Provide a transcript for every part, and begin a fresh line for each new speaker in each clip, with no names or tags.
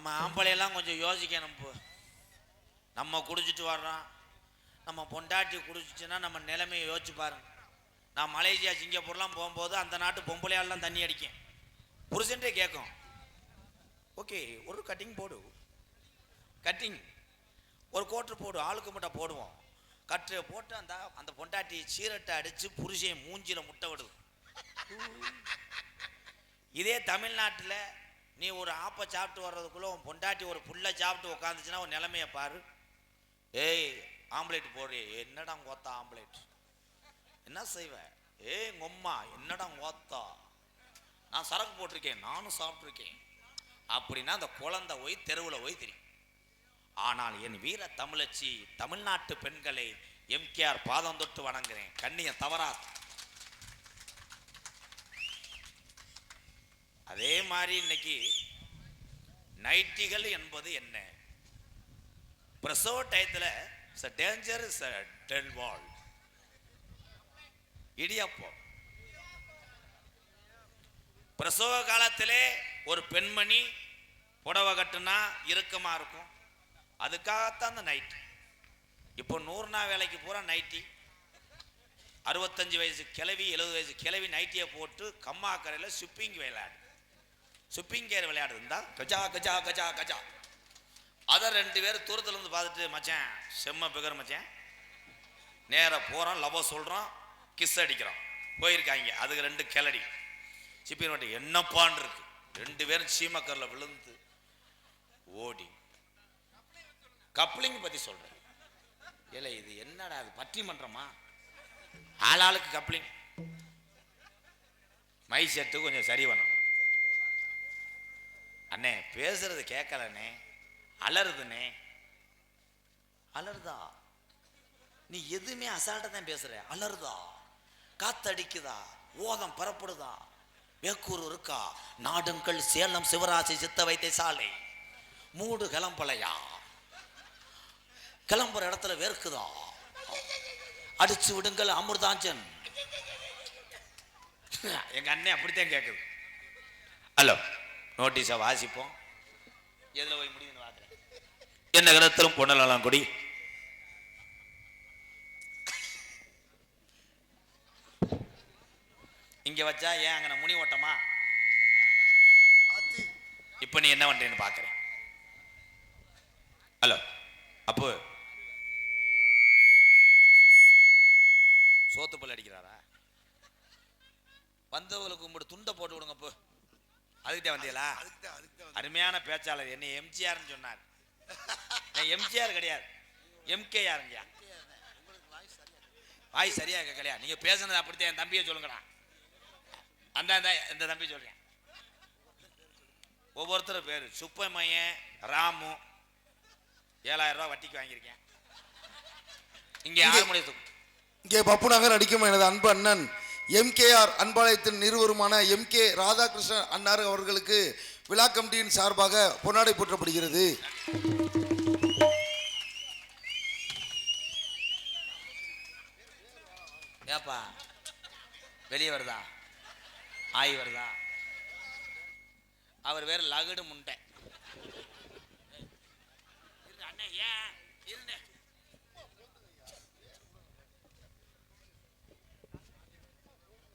நம்ம ஆம்பளையெல்லாம் கொஞ்சம் யோசிக்கணும் இப்போ நம்ம குடிச்சிட்டு வர்றோம். நம்ம பொண்டாட்டி குடிச்சிச்சுன்னா நம்ம நிலைமையை யோசிச்சு பாருங்க. நான் மலேசியா சிங்கப்பூர்லாம் போகும்போது அந்த நாட்டு பொம்பளையாலெலாம் தண்ணி அடிக்கும். புருஷன்றே கேட்கும். ஓகே ஒரு கட்டிங் போடு. கட்டிங். ஒரு கோட்டு போடு. ஆளுக்கு மட்டும் போடுவோம். கட்டு போட்டு அந்த அந்த பொண்டாட்டி சீரட்டை அடித்து புருஷன் மூஞ்சியில் முட்டை விடுது. இதே தமிழ்நாட்டில் நீ ஒரு ஆப்பை சாப்பிட்டு வர்றதுக்குள்ளே உன் பொண்டாட்டி ஒரு புல்லை சாப்பிட்டு உட்காந்துச்சுன்னா உன் நிலைமைய பாரு. ஏய் ஆம்லேட் போடுறிய. என்னடா கோத்தா ஆம்லேட்? என்ன செய்வேன் ஏய் உம்மா என்னடா கோத்தா? நான் சரக்கு போட்டிருக்கேன் நானும் சாப்பிட்ருக்கேன் அப்படின்னா அந்த குழந்தை போய் தெருவில் போய் தெரியும். ஆனால் என் வீர தமிழச்சி தமிழ்நாட்டு பெண்களை எம்கேஆர் பாதம் தொட்டு வணங்குறேன். கண்ணியை தவறாது. அதே மாதிரி இன்னைக்கு நைட்டிகள் என்பது என்ன? பிரசவ டயத்தில் டேஞ்சர் இஸ் டெல் வால் இடியாப்பம். பிரசவ காலத்திலே ஒரு பெண்மணி புடவை கட்டுனா இறுக்கமா இருக்கும். அதுக்காகத்தான் அந்த நைட்டி இப்போ நூறு நாள் வேலைக்கு பூரா நைட்டி அறுபத்தஞ்சு வயசு கிளவி எழுபது வயசு கிளவி நைட்டியை போட்டு கம்மாக்கரையில் ஷிப்பிங் விளையாடு ஷிப்பிங் கேர் விளையாடுது கஜா கஜா கஜா கஜா. அதை ரெண்டு பேரும் தூரத்தில் இருந்து பார்த்துட்டு மச்சேன் செம்ம பிகர் மச்சேன். நேராக போகிறோம் லவ் சொல்கிறோம் கிஸ் அடிக்கிறோம் போயிருக்காங்க. அதுக்கு ரெண்டு கிளடி. சிப்பியன் வட்டி என்னப்பான் இருக்கு. ரெண்டு பேரும் சீமக்கரில் விழுந்து ஓடி. கப்ளிங் பற்றி சொல்கிறேன் இல்லை இது என்னடா அது பற்றி பண்ணுறோமா ஆளாளுக்கு கப்ளிங். மை செட்டு கொஞ்சம் சரி பண்ணணும். அண்ணே பேசுறது கேட்கலண்ணே அலறுதுண்ணே. அலருதா நீ எதுவுமே அசால்ட்டா தான் பேசுற. அலறுதா? காத்தடிக்குதா? ஓதம் பரப்படுதா வேக்கூர் இருக்கா? நாடுங்கள் சேலம் சிவராசி சித்த வைத்திய சாலை மூடு கிளம்பலையா? கிளம்புற இடத்துல வேர்க்குதா? அடிச்சு விடுங்கள் அமிர்தாஞ்சன். எங்க அண்ணன் அப்படித்தான் கேட்குது ஹலோ. நோட்டீஸை வாசிப்போம். எதுல போய் முடியுதுன்னு பார்க்குறேன். என்ன கிணத்திலும் பொன்னலாம் கொடி. இங்க வச்சா ஏன் அங்கே முனி ஓட்டமா? இப்ப நீ என்ன பண்றேன்னு பாக்குறேன் ஹலோ அப்போ. சோத்துப்பல் அடிக்கிறாரா? வந்தவங்களுக்கு கும்பிட்டு துண்டை போட்டு விடுங்க அப்போ. அதுக்கிட்டே வந்தீங்களா? அருமையான பேச்சாளர். என்ன எம்ஜிஆர்னு சொன்னார். எம்ஜிஆர் கிடையாது. எம்கேஆருங்கய்யா வாய் சரியா கேட்கலையா? நீங்க பேசுனது அப்படித்தான். என் தம்பியை சொல்லுங்கடா. அந்த அந்த இந்த தம்பி சொல்றேன். ஒவ்வொருத்தரும் பேர். சுப்பமையன் ராமு. ஏழாயிரம் ரூபாய் வட்டிக்கு வாங்கியிருக்கேன். இங்கே
இங்கே-
ஆறு மணி
இங்கே பப்பு நகர் அடிக்கும்? எனது அன்பு அண்ணன். எம்கேஆர் அன்பாளையத்தின் நிறுவருமான எம் கே ராதாகிருஷ்ணன் அன்னார் அவர்களுக்கு விழா கமிட்டியின் சார்பாக பொன்னாடை போற்றப்படுகிறது.
ஏப்பா வெளியே வருதா? ஆய் வருதா? அவர் வேற லகுடு முண்டை இரு அண்ணே, ஏன்? இருண்ணே.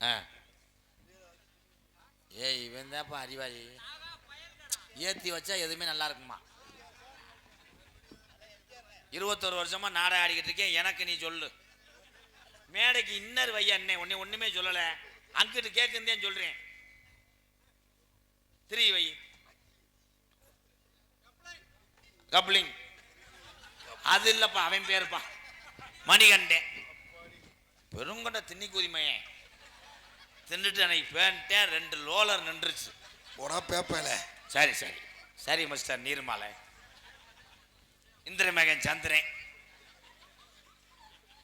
ஆ. ஏய் இவன் தான்ப்பா அறிவாளி. ஏற்றி வச்சா எதுவுமே நல்லா இருக்குமா? இருபத்தொரு வருஷமா நாடகம் ஆடிக்கிட்டு இருக்கேன். எனக்கு நீ சொல்லு. மேடைக்கு இன்னர் வையா அண்ணே ஒன்னே ஒண்ணுமே சொல்லல. அங்கிட்டு கேட்குந்தேன்னு சொல்றேன். திரி வை. கப்ளிங் அது இல்லப்பா அவன் பேருப்பா. மணிகண்டே பெருங்கொண்ட திண்ணி குதிமையே தின்னுட்டு அன்னைக்கு பேன்ட்டேன் ரெண்டு லோலர் நின்றுச்சு.
போடா பேப்பல
சரி சரி. சரி மிஸ்டர் நீர்மாலை. இந்திரமேகன் சந்திரன்.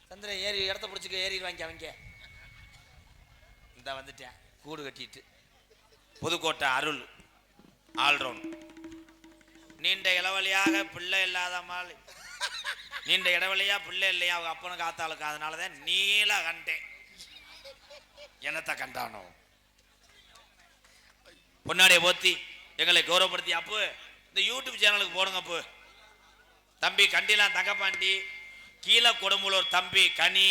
சந்திரன் ஏறி இடத்த பிடிச்சிக்க ஏறி வாங்கி அவங்க. இந்த வந்துட்டேன். கூடு கட்டிட்டு. Pudukkottai Arul all round. நீண்ட இளவழியாக பிள்ளை இல்லாத மாதிரி நீண்ட இடைவெளியா பிள்ளை இல்லையா அவங்க அப்பனுக்கு ஆத்தாளுக்கு. அதனால தான் நீல கண்டேன். என்னத்தை கண்டானோ? பொன்னாடியை போத்தி எங்களை கௌரவப்படுத்தி அப்பு இந்த யூடியூப் சேனலுக்கு போடுங்க அப்போ. தம்பி கண்டிலாம் தங்கப்பாண்டி கீழே கொடும்பலூர் தம்பி கனி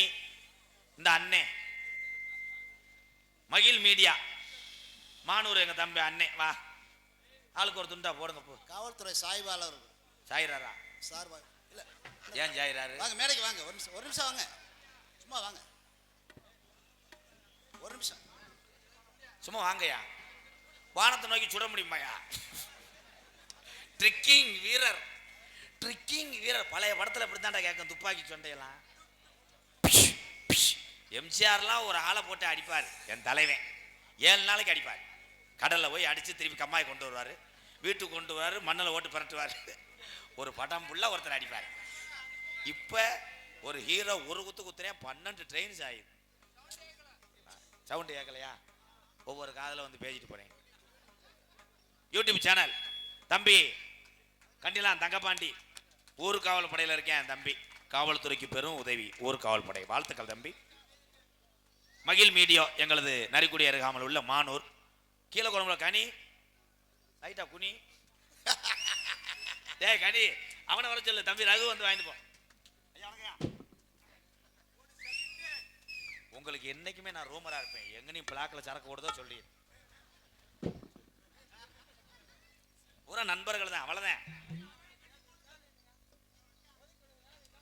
இந்த அண்ணே. மகிழ் மீடியா. மானூர் எங்க தம்பி அண்ணே வா. ஆளுக்கு ஒரு துண்டா போடுங்க போ
காவல்துறை சாய்வாளர்
சாயிராரா
சார் இல்ல
ஏன் சாயிராரு
வாங்க மேடைக்கு வாங்க ஒரு நிமிஷம் ஒரு நிமிஷம் வாங்க. சும்மா வாங்க. ஒரு நிமிஷம்.
சும்மா வாங்கய்யா. வானத்தை நோக்கி சுட முடியுமாயா ட்ரிக்கிங் வீரர். ட்ரிக்கிங் வீரர். பழைய படத்துல இப்படித்தான்டா கேட்கும் துப்பாக்கி சொண்டையெல்லாம். எம்ஜிஆர்லாம் ஒரு ஆளை போட்டு அடிப்பார் என் தலைவன். ஏழு நாளைக்கு அடிப்பார். கடல்ல போய் அடிச்சு திருப்பி கம்மாய் கொண்டு வருவார். வீட்டுக்கு கொண்டு வருவார் மண்ணில் ஓட்டு பரட்டுவார். ஒரு படம் ஃபுல்லாக ஒருத்தர் அடிப்பார். இப்போ ஒரு ஹீரோ ஒரு குத்து குத்துனே பன்னெண்டு ட்ரெயின்ஸ் ஆகிடுது சவுண்டு கேட்கலையா ஒவ்வொரு காதில் வந்து பேசிட்டு போகிறேன் யூடியூப் சேனல் தம்பி கண்டிலாம் தங்கப்பாண்டி ஊர் காவல் படையில் இருக்கேன் தம்பி. காவல்துறைக்கு பெரும் உதவி ஊர் காவல் படை. வாழ்த்துக்கள் தம்பி. மகிழ் மீடியோ எங்களது நரிக்குடி அருகாமல் உள்ள மானூர். கீழே குழம்புல கனி. லைட்டா குனி. டேய் கனி அவனை வர சொல்லு. தம்பி ரகு வந்து வாங்கிட்டு போ ஐயா, வணக்கம்யா. உங்களுக்கு என்னைக்குமே நான் ரூமரா இருப்பேன். எங்க நீ பிளாக்ல சரக்கு ஓடுதோ சொல்லி பூரா நண்பர்கள் தான் அவ்வளவுதான்.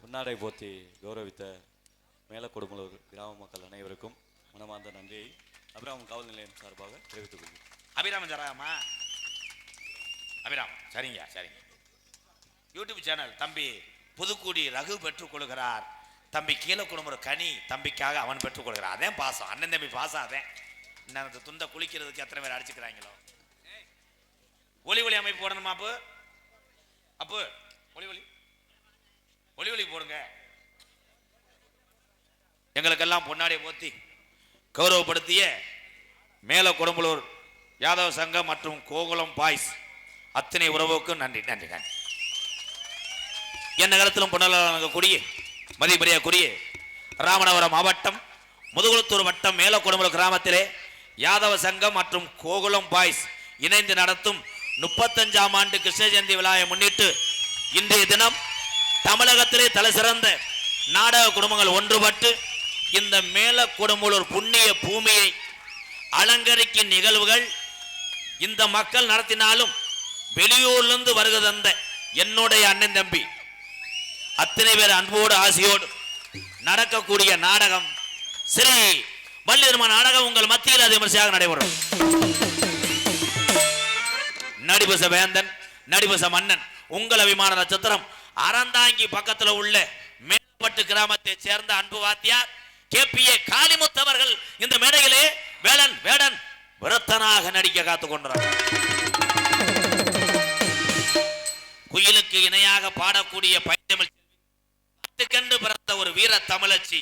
பொன்னாடை போத்தி கௌரவித்த மேலக்கொடுமலூர் கிராம மக்கள் அனைவருக்கும் மனமார்ந்த நன்றியை அபிராமம் காவல் நிலையம் சார்பாக தெரிவித்துக் கொள்கிறேன்.
அபிராமன் சராமா அபிராமன் சரிங்க சரிங்க. யூடியூப் சேனல் தம்பி புதுக்குடி ரகு பெற்றுக் கொள்கிறார். தம்பி கீழே குடும்பம் கனி தம்பிக்காக அவன் பெற்றுக் கொடுக்குறான் அதே பாசம். அண்ணன் தம்பி பாசம் அதேன். அந்த துண்டை குளிக்கிறதுக்கு எத்தனை பேர் அடிச்சுக்கிறாங்களோ? ஒலி ஒலி அமைப்பு போடணுமா அப்பு? அப்பு ஒலி ஒலி ஒலி ஒலி போடுங்க. எங்களுக்கெல்லாம் பொன்னாடியை போத்தி கௌரவப்படுத்திய மேல கொடும்பலூர் யாதவ சங்கம் மற்றும் கோகுலம் பாய்ஸ். அத்தனை உறவுக்கும் நன்றி நன்றி நன்றி. என் நகரத்திலும் பொன்னலாகக்கூடிய மதிப்பெரியக்கூடிய ராமநாதபுரம் மாவட்டம் முதுகுளத்தூர் வட்டம் மேல கிராமத்திலே யாதவ சங்கம் மற்றும் கோகுலம் பாய்ஸ் இணைந்து நடத்தும் முப்பத்தஞ்சாம் ஆண்டு கிருஷ்ண ஜெயந்தி விழாவை முன்னிட்டு இன்றைய தினம் தமிழகத்திலே தலை சிறந்த நாடக குடும்பங்கள் ஒன்றுபட்டு இந்த மேல கொடும்பலூர் புண்ணிய பூமியை அலங்கரிக்கும் நிகழ்வுகள் இந்த மக்கள் நடத்தினாலும் வெளியூர்லேருந்து வருகை தந்த என்னுடைய அண்ணன் தம்பி அத்தனை பேர் அன்போடு ஆசையோடு நடக்கக்கூடிய நாடகம் ஸ்ரீ வள்ளிரும நாடகம் உங்கள் மத்தியில் அது விமர்சையாக நடைபெறும். நடிபச வேந்தன் நடிபச மன்னன் உங்கள் அபிமான நட்சத்திரம் அறந்தாங்கி பக்கத்துல உள்ள மேல்பட்டு கிராமத்தை சேர்ந்த அன்பு வாத்தியார் கே பி ஏ காளிமுத்தவர்கள் இந்த மேடையிலே வேடன் வேடன் விரத்தனாக நடிக்க காத்துக் கொண்டார். குயிலுக்கு இணையாக பாடக்கூடிய ஒரு வீர தமிழச்சி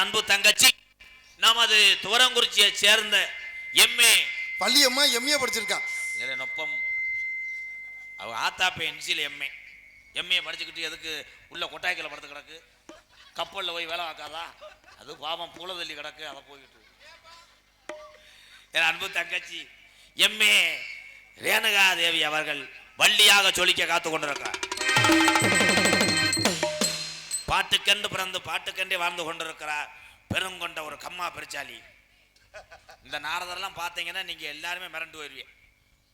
அன்பு தங்கச்சி. நமது துவரங்குறிச்சியை சேர்ந்த எம்ஏ
பள்ளியம்மா எம்ஏ படிச்சிருக்கா.
இதுல நொப்பம். அவ ஆத்தாப்ப என்சியில் எம்ஏ எம்ஏ படிச்சுக்கிட்டு எதுக்கு உள்ள கொட்டாய்க்கில் படுத்து கிடக்கு? கப்பலில் போய் வேலை பார்க்காதா? அது பாவம் பூலதள்ளி கிடக்கு அதை போய்கிட்டு என் அன்பு தங்கச்சி எம்ஏ ரேணுகா தேவி அவர்கள் வள்ளியாக சொல்லிக்க காத்து கொண்டிருக்கிறார். பாட்டுக்கண்டு பிறந்து பாட்டுக்கண்டே வாழ்ந்து கொண்டிருக்கிறார் பெருங்கொண்ட ஒரு கம்மா பெருச்சாலி. இந்த நாரதரெல்லாம் பார்த்தீங்கன்னா நீங்கள் எல்லாருமே மிரண்டு போயிருவீங்க.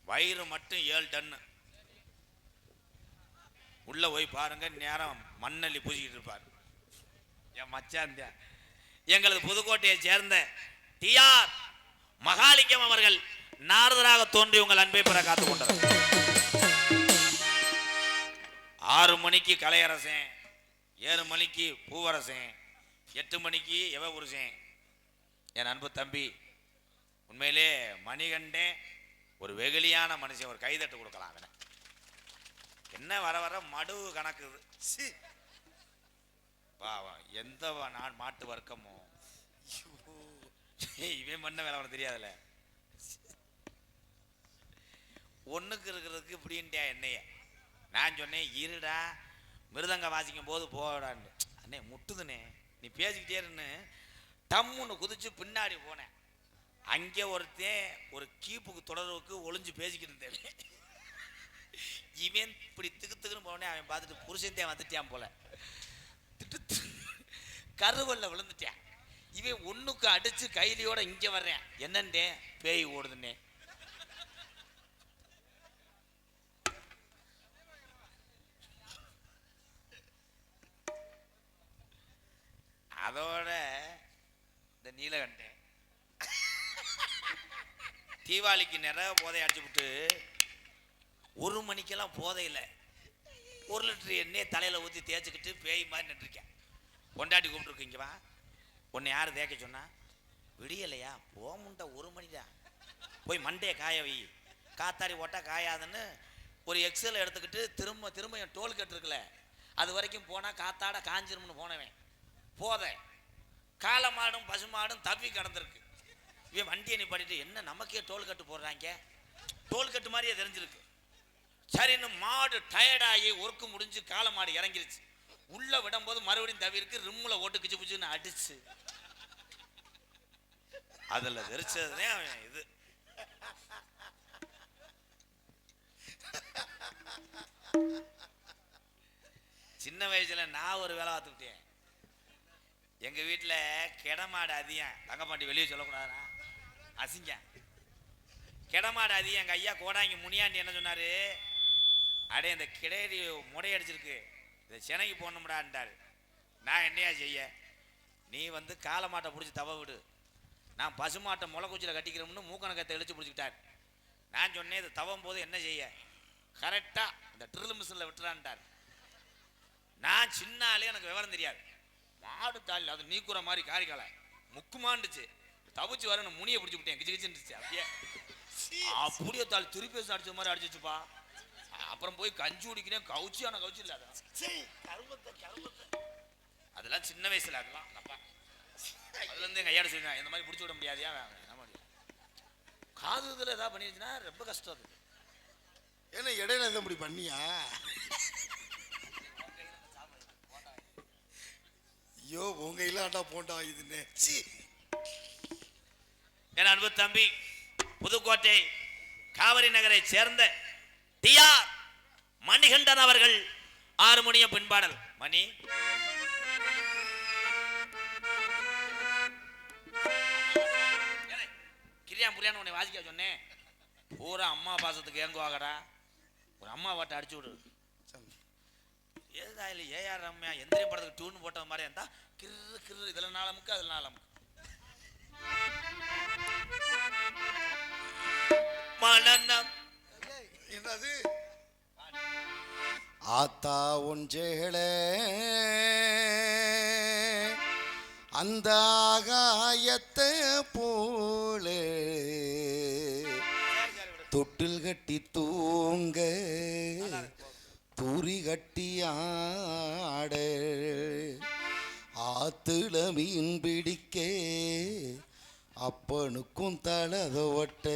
வயிறு மட்டும் ஏழு டன்னு உள்ளே போய் பாருங்க நேரம் மண்ணள்ளி பூசிக்கிட்டு இருப்பார். என் மச்சான் எங்களது புதுக்கோட்டையை சேர்ந்த டிஆர் மகாலிங்கம் அவர்கள் நாரதராக தோன்றி உங்கள் அன்பை பெற காத்து கொண்டது ஆறு மணிக்கு கலையரசன் ஏழு மணிக்கு பூவரசன் எட்டு மணிக்கு எவ புருஷன் என் அன்பு தம்பி உண்மையிலே மணிகண்டே ஒரு வெகுளியான மனுஷன் ஒரு கைதட்டு கொடுக்கலாம் அவனை. என்ன வர வர மடு கணக்குது. சீ. பாவம் எந்த நான் மாட்டு வர்க்கமோ. இவன் பண்ண வேலை அவனுக்கு தெரியாதுல்ல. ஒண்ணுக்கு இருக்கிறதுக்கு இப்படின்ட்டியா என்னைய? நான் சொன்னேன் இருடா மிருதங்க வாசிக்கும் போது போடான்னு. அண்ணே முட்டுதுனே நீ பேசிக்கிட்டே இருன்னு. டம்முன்னு குதிச்சு பின்னாடி போனேன். அங்கே ஒருத்தன் ஒரு கீப்புக்கு தொடர்புக்கு ஒளிஞ்சு பேசிக்கிட்டு இருந்தேன் இவன் இப்படி திக்கு திக்குன்னு போனே அவன் பார்த்துட்டு புருஷன்தே வந்துட்டான் போல. திட்டு கருவல்ல விழுந்துட்டான். இவன் ஒன்றுக்கு அடிச்சு கைலியோட இங்கே வர்றேன். என்னண்டே? பேய் ஓடுதுன்னே. தீபாவளிக்கு நிறைய போதை அடிச்சு விட்டு ஒரு மணிக்கெல்லாம் போதையில் ஒரு லிட்டர் எண்ணெயை தலையில் ஊற்றி தேய்ச்சிக்கிட்டு பேய் மாதிரி நின்றுருக்கேன். கொண்டாடி கூப்பிட்டுருக்கு வா. உன்னை யார் தேய்க்க சொன்னா விடியலையா? போமுண்டா ஒரு மணிடா. போய் மண்டையை காய வை. காத்தாடி ஓட்டா காயாதுன்னு ஒரு எக்ஸல் எடுத்துக்கிட்டு திரும்ப திரும்ப என் டோல் கட்டுருக்குல அது வரைக்கும் போனால் காத்தாட காஞ்சிரும்னு போனவன். போதை. காளை மாடும் பசுமாடும் தப்பி கடந்திருக்கு. இவன் வண்டியை நிப்பாட்டிட்டு என்ன நமக்கே டோல் கட்டு போடுறாங்க? டோல் கட்டு மாதிரியே தெரிஞ்சிருக்கு. சரின்னு மாடு டயர்டாகி ஒர்க்கு முடிஞ்சு காளை மாடு இறங்கிருச்சு. உள்ளே விடும்போது மறுபடியும் தவிர்க்கு ரிம்மில் ஓட்டு கிச்சு பிச்சுன்னு அடிச்சு. அதில் தெரிச்சதுனே அவன் இது. சின்ன வயசுல நான் ஒரு வேலை பார்த்துக்கிட்டேன். எங்க வீட்டில் கிடமாடு அதிகம். தங்கப்பாண்டி வெளியே சொல்லக்கூடாதுனா அசிங்க. கிடமாடு அதிகம் எங்க ஐயா கோடாங்கி முனியாண்டி என்ன சொன்னாரு? அடே இந்த கிடேரி முடையடிச்சிருக்கு இந்த சென்னைக்கு போடணும்டான்ட்டாரு. நான் என்னையா செய்ய? நீ வந்து காலை மாட்டை பிடிச்சி தவ விடு. நான் பசுமாட்டை முளைக்குச்சியில் கட்டிக்கிறோம்னு மூக்கணக்கத்தை இழுச்சு பிடிச்சிக்கிட்டார். நான் சொன்னேன் இது தவம் போது என்ன செய்ய? கரெக்டாக இந்த ட்ரில் மிஷினில் விட்டுறான்ட்டார். நான் சின்ன ஆளே எனக்கு விவரம் தெரியாது. மாடு தாள் அது நீக்குற மாதிரி காரிக்காலை. முக்குமாண்டுச்சு. தவிச்சு வர நான் முனியை பிடிச்சி விட்டேன். கிச்சு கிச்சுருச்சு அப்படியே. அப்படியே தாள் திருப்பி அடிச்ச மாதிரி அடிச்சிச்சுப்பா அப்புறம் போய் கஞ்சி குடிக்கிறேன். கவுச்சி ஆனால் கவுச்சி இல்லாத அதெல்லாம் சின்ன வயசுல அதெல்லாம். அப்பா. அதுல இருந்தே கையாட சொல்லுவேன் இந்த மாதிரி பிடிச்சி விட முடியாதியா என்ன காது இதில் ஏதாவது பண்ணிருச்சுன்னா ரொம்ப கஷ்டம் அது.
ஏன்னா இடையில எதுவும் இப்படி பண்ணியா? ஐயோ உங்க இல்லாட்டா போண்டா இதுன்னு.
என் அன்பு தம்பி புதுக்கோட்டை காவிரி நகரை சேர்ந்த டிஆர் மணிகண்டன் அவர்கள் ஆறுமணிய பின்பாடல். மணி. கிரியா புரியான்னு உன்னை வாசிக்க சொன்னேன். பூரா அம்மா பாசத்துக்கு ஏங்குவாகடா ஒரு அம்மா பாட்டை அடிச்சு விடு. ஏதா இல்லை ஏஆர் ரம்யா எந்திரி படத்துக்கு டியூன் போட்டது மாதிரி இருந்தா கிரு கிரு இதில் நாளமுக்கு அதில் நாளமுக்கு மனநம்.
என்னது? ஆத்தா ஒன்றேளே அந்த ஆகாயத்தை போலே. தொட்டில் கட்டி தூங்க. தூரி கட்டி ஆட. ஆத்துல மீன் பிடிக்க. அப்பனுக்கும் தலத ஒட்ட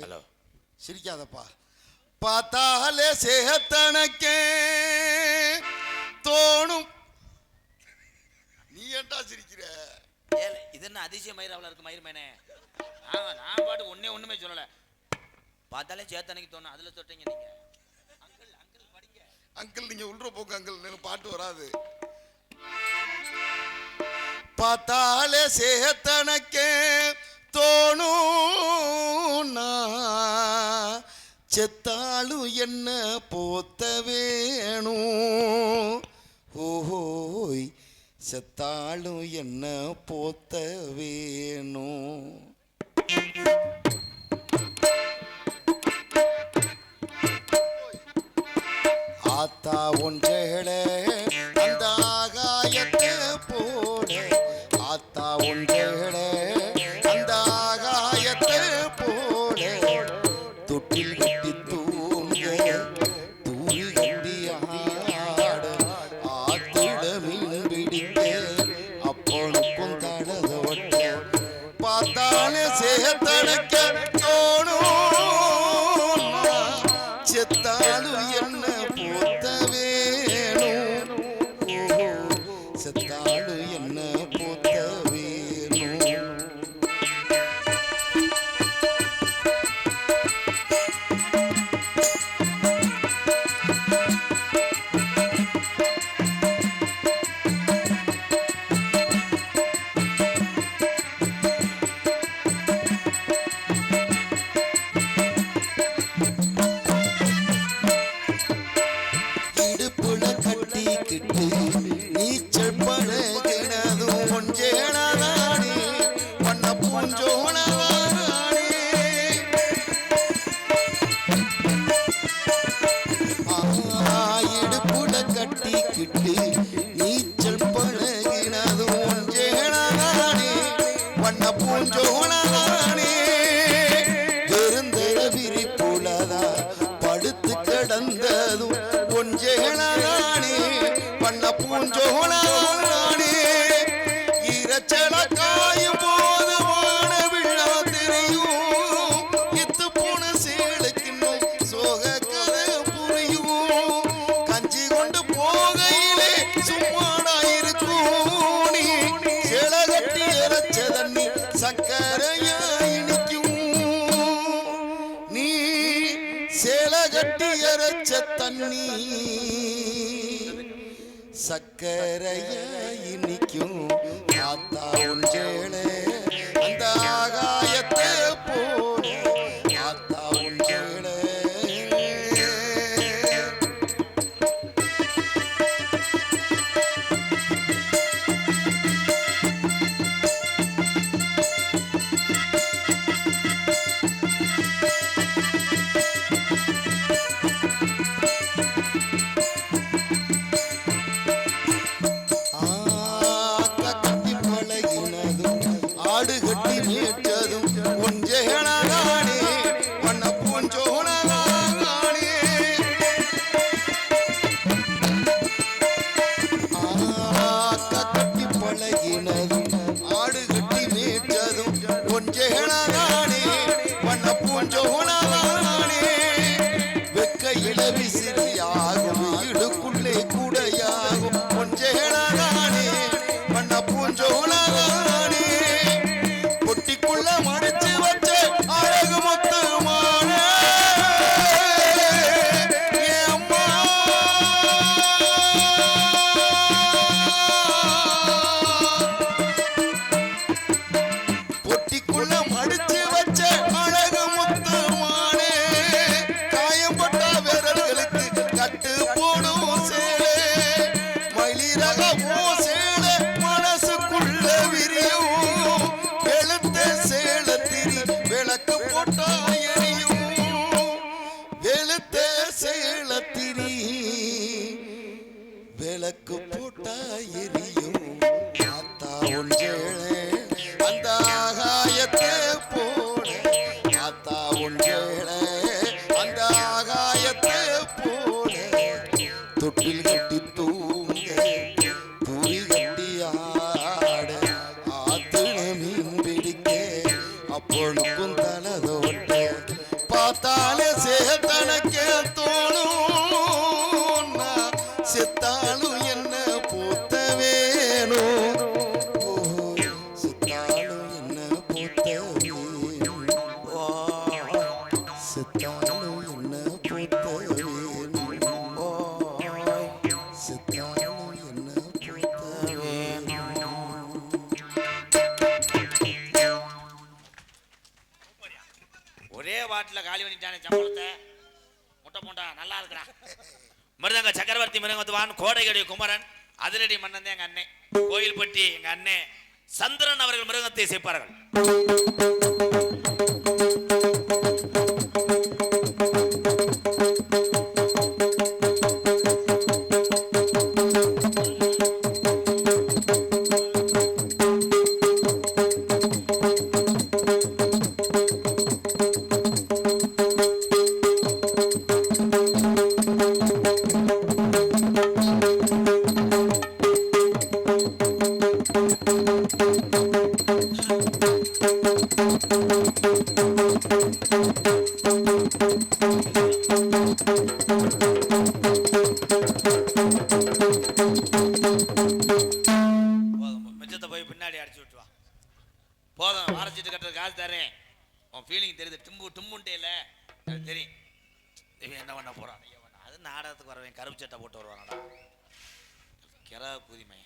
ஹலோ.
சிரிக்காதப்பா. பார்த்தாலே சேகத்தனக்கே. தோணும். நீ ஏன்டா சிரிக்கிற?
ஏல இது என்ன அதிசய மயிராவில் இருக்கு மயிர் மேனே? ஆமா நான் பாட்டு ஒண்ணே ஒண்ணுமே சொல்லல. பார்த்தாலே சேத்தனைக்கு தோணும். அதுல தொட்டீங்க நீங்க. அங்கிள் அங்கிள் படிங்க.
அங்கிள் நீங்க உள்ள போங்க அங்கிள். எனக்கு பாட்டு வராது. பார்த்தாலே சேத்தனக்கே தோணும். செத்தாலும் என்ன போத்த வேணும்? ஓஹோய் செத்தாலும் என்ன போத்த வேணும்? ஆத்தா ஒன்றேளே
சக்கரைய இனிக்கும். காத்தா உன் சேலை
sevişir ya. அதிரடி மன்னன் எங்க அண்ணன் கோயில்பட்டி எங்க அண்ணன் சந்திரன் அவர்கள் மிருகத்தை சேர்ப்பார்கள். இவன் என்ன பண்ண போகிறான் அது நாடகத்துக்கு வரவன் கருப்பு சட்டை போட்டு வருவானடா. கிரா புதுமை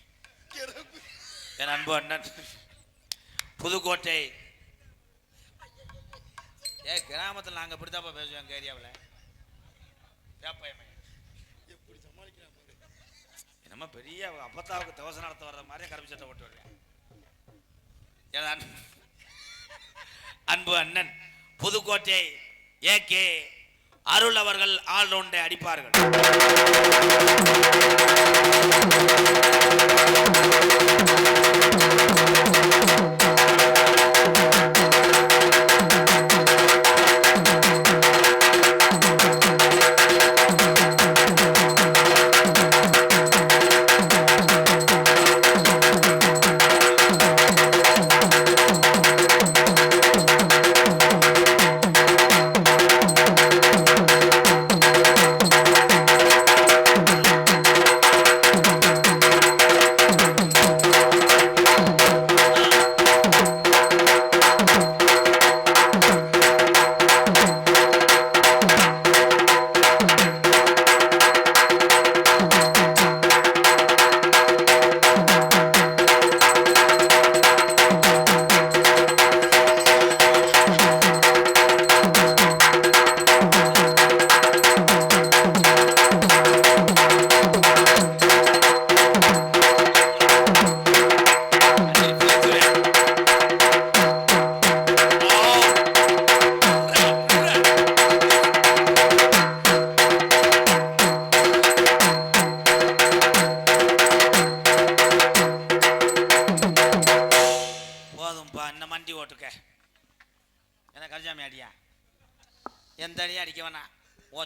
என் அன்பு அண்ணன். புதுக்கோட்டை. ஏ கிராமத்தில் நாங்கள் இப்படித்தாப்பா பேசுவோம் எங்கள் ஏரியாவில் எப்படி சமாளிக்கிறாங்க என்னமோ பெரிய அப்பத்தாவுக்கு தவசம் நடத்த வர்ற மாதிரி கருப்பு சட்டை போட்டு வருவேன் ஏதான் அன்பு அண்ணன். புதுக்கோட்டை ஏ கே அருள் அவர்கள் ஆல்ரவுண்டை அடிப்பார்கள்.
Thank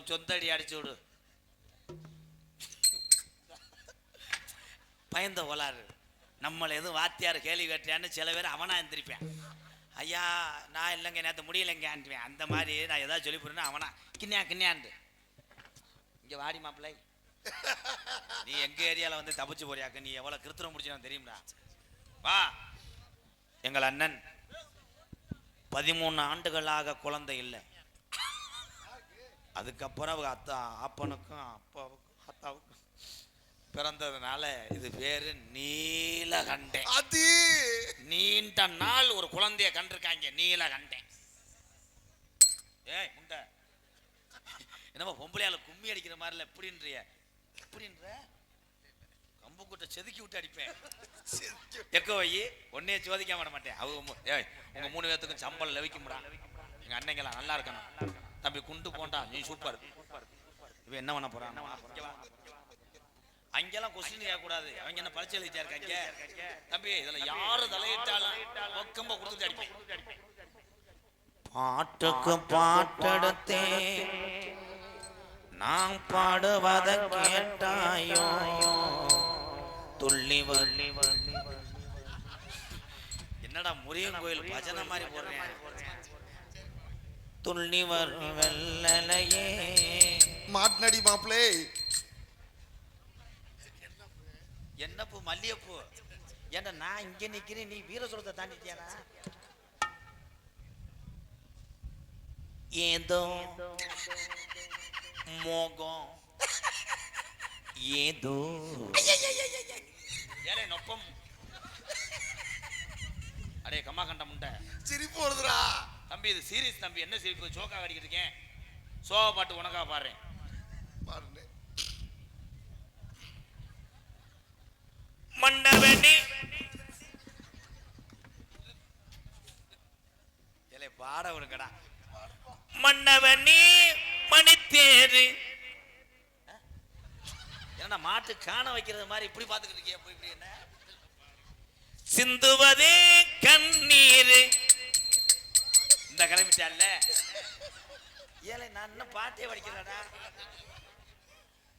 சொந்த அடி அடிச்சு விடு. பயந்த ஓலாறு நம்மளை எதுவும் வாத்தியார் கேள்வி கேட்டியான்னு சில பேர் அவனா எந்திரிப்பேன். ஐயா நான் இல்லைங்க நேற்று முடியலைங்கன்றுவேன் அந்த மாதிரி நான் ஏதாவது சொல்லி போறேன்னா அவனா. கிண்ணியா கிண்ணியாண்டு. இங்க வாடி மாப்பிள்ளை. நீ எங்க ஏரியால வந்து தப்பிச்சு போறியாக்க? நீ எவ்வளவு கிருத்திரம் முடிச்சு தெரியும்டா. வா. எங்கள் அண்ணன். பதிமூணு ஆண்டுகளாக குழந்தை இல்லை. அதுக்கப்புறம் அவங்க அத்தா அப்பனுக்கும் அப்பாவுக்கும் அத்தாவுக்கும் பிறந்ததுனால இது பேரு நீலகண்டேன்
அது.
நீண்ட நாள் ஒரு குழந்தைய கண்டிருக்காங்க நீலகண்டேன் ஏய் முண்டை. என்னமோ பொம்பளையால கும்மி அடிக்கிற மாதிரில எப்படின்றிய எப்படின்ற கம்பு கூட்ட செதுக்கி விட்டு அடிப்பேன். எக்க வை ஒன்னே சோதிக்க மாட்டேன். அவங்க ஏய் உங்க மூணு பேர்த்துக்கும் சம்பளம் லவிக்கும்டா. எங்க அன்னைங்கெல்லாம் நல்லா இருக்கணும். தம்பி குண்டு போண்டா நீ சூப்பர் இவன் என்ன பண்ண போறான். அங்கெல்லாம் கொஸ்டின் கேட்கக்கூடாது. அவங்க என்ன பரிச்சை எழுதிட்டா இருக்காங்க? தம்பி இதுல யாரு தலையிட்டாலும் பக்கம்ப கொடுத்துட்டு அடிப்பேன். பாட்டுக்கு பாட்டெடுத்தே நான் பாடுவத கேட்டாயோ? துள்ளி வள்ளி என்னடா முருகன் கோயில் பஜனை மாதிரி போடுறேன். துள்ளி வரும் வெள்ளலையே.
மாட்டினடி மாப்பிளே.
என்ன பூ மல்லிகைப்பூ? ஏன்டா நான் இங்க நிக்கிறேன் நீ வீரசுரத்தை தாண்டிட்டியாடா? ஏதோ மோகம். ஏதோ ஏலே நொப்பம். அடே கம்மா கண்ட முண்டை
சிரிப்பு வருதுடா.
தம்பி இது சீரியஸ் தம்பி. என்ன சிரிப்பு சோக்கா அடிக்கிட்டு இருக்கேன். சோகா பாட்டு உனக்கா பாடுறேன்.
பாருங்க
ஏலே பாட விடுங்கடா. மன்னவனி மணித்தேரு. என்னடா மாட்டு காண வைக்கிறது மாதிரி இப்படி பார்த்துக்கிட்டு என்ன? சிந்துவதே கண்ணீர். இந்த கிளம்பிட்டால ஏலே நான் இன்னும் பாட்டே படிக்கிறடா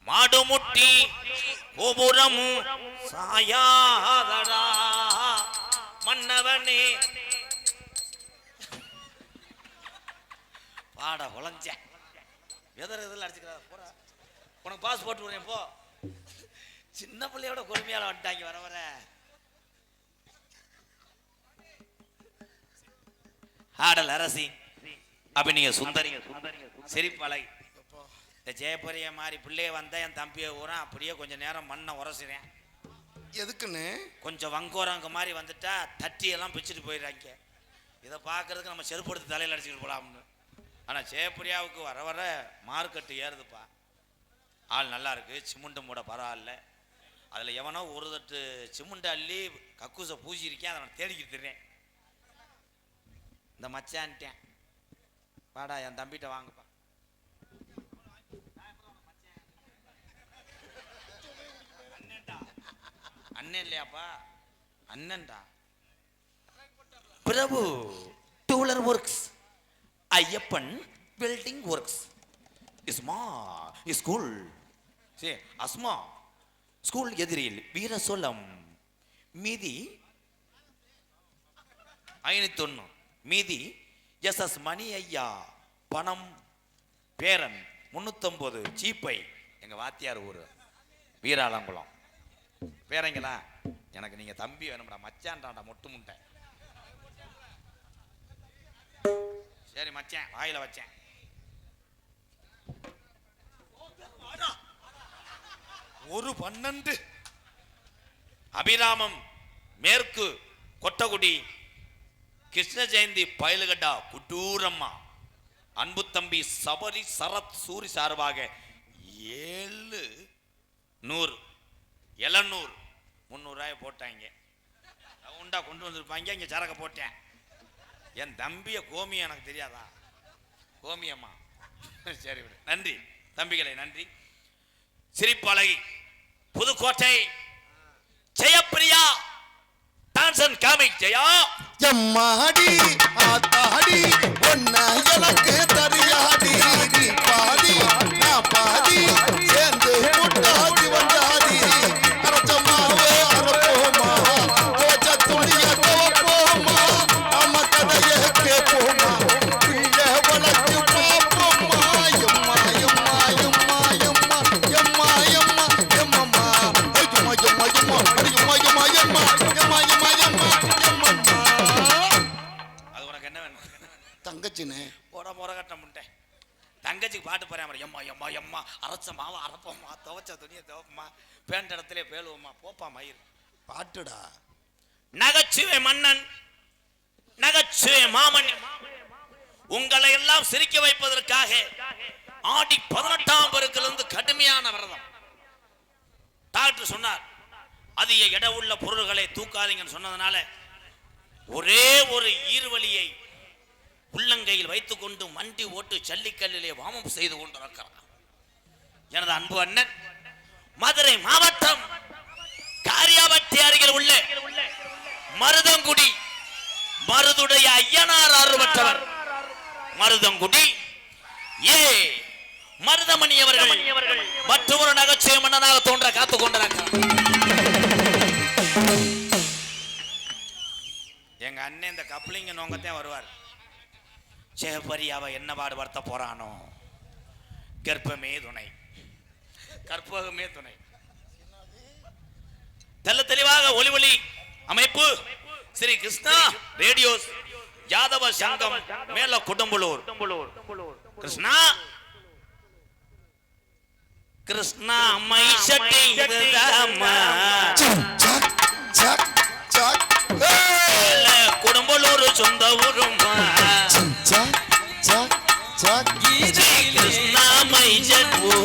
மாடுமுட்டி கோபுரமும் சாயாதடா. மன்னவனே. பாட உழைஞ்ச. எதிர இதில் அடிச்சுக்கிறா? போடா. உனக்கு பாஸ் போட்டு விடுறேன் போ. சின்ன பிள்ளையோட கொடுமையால வந்துட்டாங்க வர வர. ஆடல் அரசி. அபிநய சுந்தரி. சிரிப்பலை இந்த ஜெயபுரிய மாதிரி பிள்ளைய வந்தா என் தம்பியை ஊரா அப்படியே கொஞ்ச நேரம் மண்ணை உரசுறேன்.
எதுக்குன்னு?
கொஞ்சம் வங்கோரங்க மாதிரி வந்துட்டா தட்டி எல்லாம் பிச்சுட்டு போயிடுறாங்க. இதை பார்க்கறதுக்கு நம்ம செருப்பு எடுத்து தலையில் அடிச்சுட்டு போலாம்னு. ஆனால் ஜெயபிரியாவுக்கு வர வர மார்க்கெட்டு ஏறுதுப்பா. ஆள் நல்லா இருக்கு சிமுண்டு மூட பரவாயில்ல. அதில் எவனோ ஒரு தட்டு சிமுண்டு அள்ளி கக்கூசை பூசி இருக்கேன் அதை நான் தேடிக்கிட்டு திரிறேன். இந்த மச்சான்ட்டேன் வாடா என் தம்பிகிட்ட வாங்கப்பா. அண்ணன் இல்லையாப்பா? அண்ணன்டா. பிரபு டூலர் works Ayyappan building works இஸ்மா school சரி அஸ்மா ஸ்கூல் எதிரில் வீரசோலம் மீதி ஐநூத்தொன்னு மீதி எஸ் எஸ் மணி ஐயா பணம் பேரன் முன்னூத்தொம்பது சீப்பை எங்க வாத்தியார் ஊர் வீராலங்குளம் பேரங்களா எனக்கு நீங்க தம்பி வேணும்டா மச்சான்டாண்டா மொட்டு முட்டை. சரி மச்சேன் வாயில வச்சேன். ஒரு பன்னெண்டு. அபிராமம் மேற்கு கொட்டகுடி கிருஷ்ண ஜெயந்தி பயலுகட்டா குட்டூரம்மா. அன்பு தம்பி சபரி சரத் சூரி சார்பாக ஏழு நூறு எழுநூறு முந்நூறுரூவாய் போட்டாங்க. உண்டா கொண்டு வந்திருப்பாங்க? இங்கே சரக்கை போட்டேன். என் தம்பிய கோமி எனக்கு தெரியாதா? கோமியம்மா. சரி விடு. நன்றி. தம்பிகளை நன்றி. சிரிப்பழகி புதுக்கோட்டை ஜெயப்பிரியா டான்சன் காமிக் ஜெயா.
எம்மாடி ஆத்தாடி ஒன்ன எனக்கு தரியாடி பாதி நான் பாதி
எம்மா எம்மா அரைச்ச மாவை அரைப்போம்மா துவைச்ச துணியை துவைப்போம்மா பேண்ட் இடத்துல பேழுவோம்மா போப்பா மயிர்.
பாட்டுடா.
நகைச்சுவை மன்னன் நகைச்சுவை மாமன். உங்களை எல்லாம் சிரிக்க வைப்பதற்காக ஆடி பதினெட்டாம் பெருக்கிலிருந்து கடுமையான விரதம். டாக்டர் சொன்னார் அதிக எடை உள்ள பொருள்களை தூக்காதீங்கன்னு சொன்னதுனால ஒரே ஒரு ஈர்வலியை உள்ளங்கையில் வைத்துக்கொண்டு மண்டி ஓட்டு ஜல்லிக்கல்லிலே வாமம் செய்து கொண்டிருக்கிறார். எனது அன்பு அண்ணன் மதுரை மாவட்டம் காரியாபட்டி அருகில் உள்ள மருதங்குடி மருதுடைய ஐயனார் அருவற்றவர் மருதங்குடி ஏ மருதமணி அவர்கள் மற்றொரு நகைச்சுவை மன்னனாக தோன்ற காத்துக் கொண்டிருக்கிறார். எங்க அண்ணன் இந்த கப்ளிங்க நோங்கத்தான் வருவார். சேபரி அவ என்ன பாடுபடுத்த போறானோ? கர்ப்பமே துணை. கற்பகமே துணை. தெல்ல தெளிவாக ஒளி ஒளி அமைப்பு. ஸ்ரீ கிருஷ்ணா ரேடியோஸ் யாதவ சங்கம் மேல குடும்பலூர். கிருஷ்ணா. கிருஷ்ணா அம்மை சட்டி
குடும்பலூர் சொந்த ஊருமா చక్
చక్ చక్ కృష్ణామై జట్వో